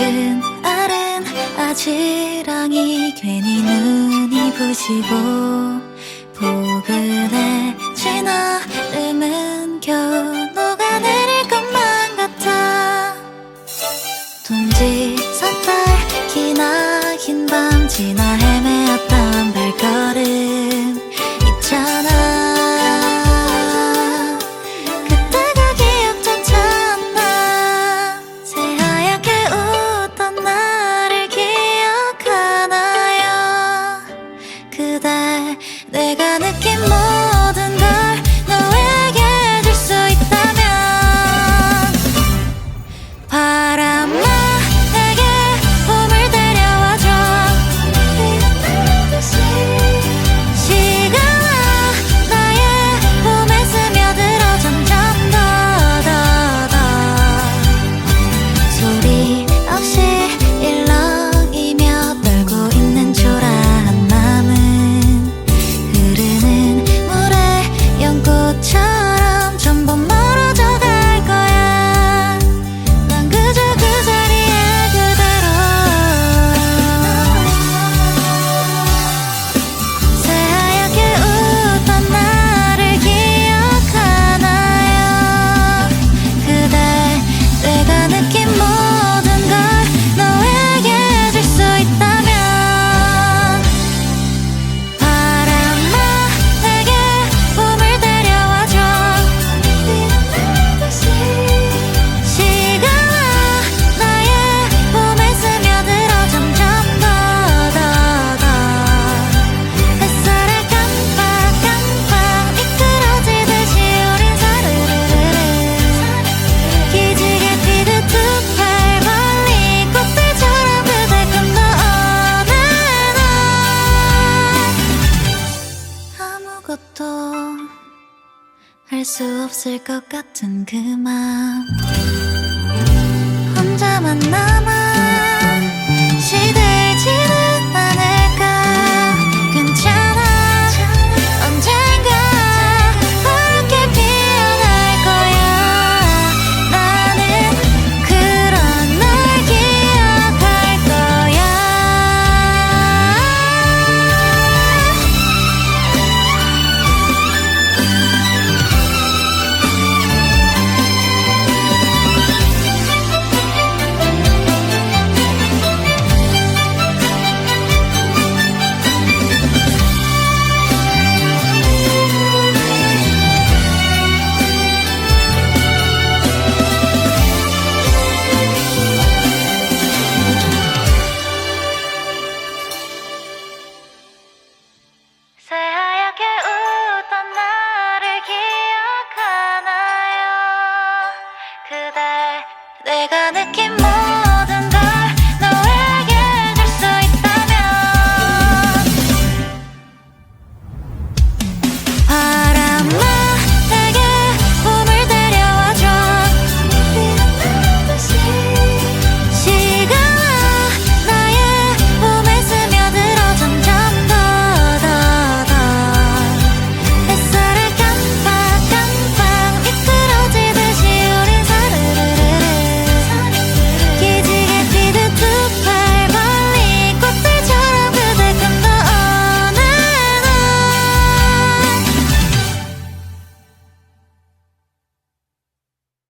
아른 아른 아지랑이 괜히 눈이 부시고 보글에 지나 름은 겨우 녹아내릴 것만 같아. 둥지 산달 기나 흰밤 지나 내가 아무것도 할 수 없을 것 같은 그맘. 내가 느낀 말.